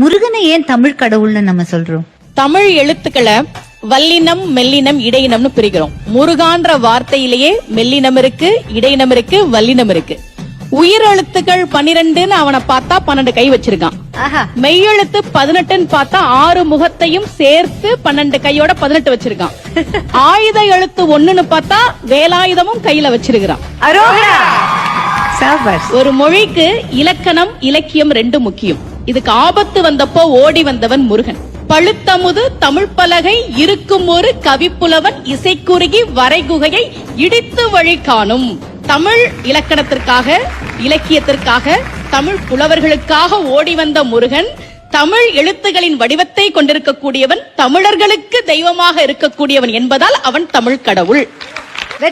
முருகனை ஏன் தமிழ் கடவுள்னு நம்ம சொல்றோம்? தமிழ் எழுத்துக்களை வல்லினம் மெல்லினம் இடையினம்னு பிரிக்கிறோம். முருகான்ற வார்த்தையிலேயே மெல்லினம் இருக்கு இடையினம் இருக்கு வல்லினம் இருக்கு. உயிர் எழுத்துக்கள் பனிரெண்டுன்னு அவனை பார்த்தா பன்னெண்டு கை வச்சிருக்கான். மெய்யெழுத்து பதினெட்டுன்னு பார்த்தா ஆறு முகத்தையும் சேர்த்து பன்னெண்டு கையோட பதினெட்டு வச்சிருக்கான். ஆயுத எழுத்து ஒண்ணுன்னு பார்த்தா வேலாயுதமும் கையில வச்சிருக்கிறான். ஒரு மொழிக்கு இலக்கணம் இலக்கியம் ரெண்டு முக்கியம். இதுக்கு ஆபத்து வந்தப்போ ஓடி வந்தவன் முருகன். பழுத்தமுது தமிழ் பலகை இருக்கும் ஒரு கவிப்புலவன் இசைக்குறுகி வரைகுகையை இடித்து வழி காணும். தமிழ் இலக்கணத்திற்காக இலக்கியத்திற்காக தமிழ் புலவர்களுக்காக ஓடி வந்த முருகன் தமிழ் எழுத்துகளின் வடிவத்தை கொண்டிருக்கக்கூடியவன் தமிழர்களுக்கு தெய்வமாக இருக்கக்கூடியவன் என்பதால் அவன் தமிழ் கடவுள்.